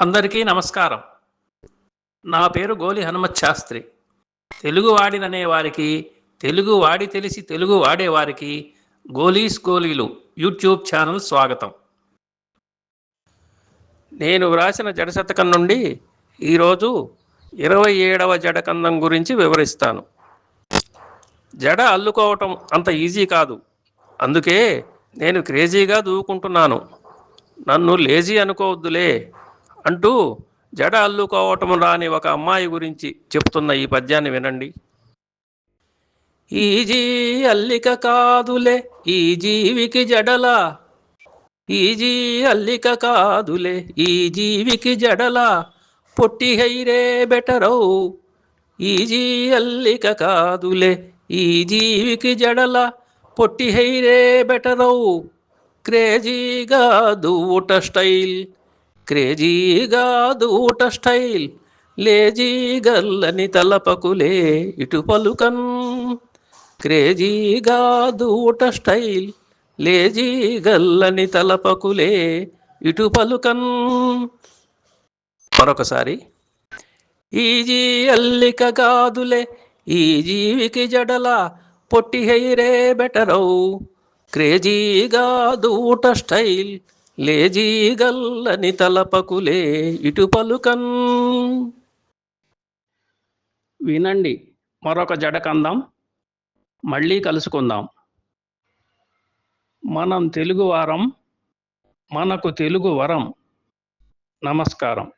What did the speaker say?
అందరికీ నమస్కారం. నా పేరు గోలి హనుమత్ శాస్త్రి. తెలుగు వాడిననే వారికి తెలుగు వాడి తెలిసి తెలుగు వాడేవారికి గోలీస్ గోలీలు యూట్యూబ్ ఛానల్ స్వాగతం. నేను వ్రాసిన జడశతకం నుండి ఈరోజు ఇరవై ఏడవ జడకందం గురించి వివరిస్తాను. జడ అల్లుకోవటం అంత ఈజీ కాదు. అందుకే నేను క్రేజీగా దూకుంటున్నాను. నన్ను లేజీ అనుకోవద్దులే. అంటూ జడ అల్లుకోవటం రాని ఒక అమ్మాయి గురించి చెప్తున్న ఈ పద్యాన్ని వినండి. ఈజీ అల్లిక కాదులే ఈ జీవికి జడల. ఈజీ అల్లిక కాదులే ఈ జీవికి జడల. పొట్టి హైరే బెటరౌ ఈజీ అల్లిక కాదులే ఈ జీవికి జడల. పొట్టి హైరే బెటరౌ క్రేజీగా దువ్వుట స్టైల్. క్రేజీగా దూట స్టైల్ లేజీ గల్లని తలపకులే ఇటు పలుకన్. క్రేజీగా దూట స్టైల్ లేజీ గల్లని తలపకులే ఇటు పలుకన్. మరొకసారి ఈజీ అల్లిక గాదులే ఈ జీవికి జడల పొట్టి హైరే బెటరౌ. క్రేజీగా దూట స్టైల్ లేజీగల్లని తలపకులే ఇటు పలుకన్. వినండి మరొక జడకందాం మళ్ళీ కలుసుకుందాం. మనం తెలుగు వారం మనకు తెలుగు వరం. నమస్కారం.